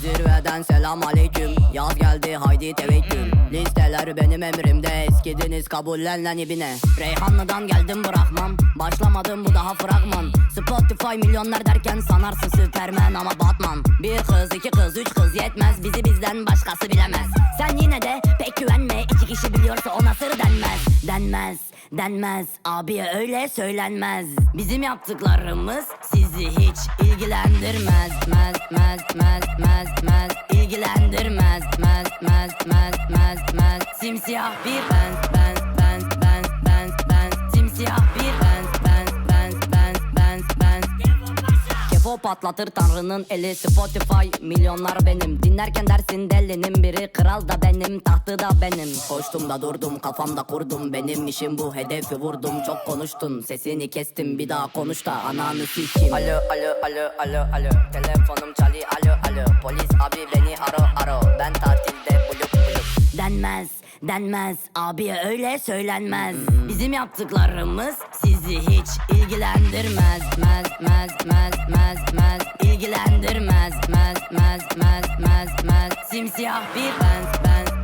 Zirveden selam aleyküm. Yaz geldi haydi tevekkül Listeler benim emrimde. Eskidiniz kabullen lan ibine. Reyhanlı'dan geldim bırakmam. Başlamadım bu daha fragman. Spotify milyonlar derken sanarsın Superman ama Batman. Bir kız iki kız üç kız yetmez. Bizi bizden başkası bilemez. Sen yine de pek güvenme. İki kişi biliyorsa ona sır denmez. Denmez denmez. Abiye öyle söylenmez. Bizim yaptıklarımız sizi hiç ilgilendirmez. Mez mez mez mez mez. İlgilendirmez. Mez mez mez mez mez. Simsiyah bir ben ben Kefo patlatır tanrının eli. Spotify milyonlar benim. Dinlerken dersin delinin biri. Kral da benim tahtı da benim. Koştum da durdum kafamda kurdum. Benim işim bu hedefi vurdum. Çok konuştun sesini kestim. Bir daha konuş da ananı sikeyim. Alo alo alo alo alo. Telefonum çalıyor alo alo. Polis abi beni aro aro. Ben tatilde buluk buluk Denmez denmez. Abiye öyle söylenmez. Bizim yaptıklarımız sizi hiç ilgilendirmez. Mez mez mez mez mez. İlgilendirmez. Mez mez mez mez mez. Simsiyah bir ben ben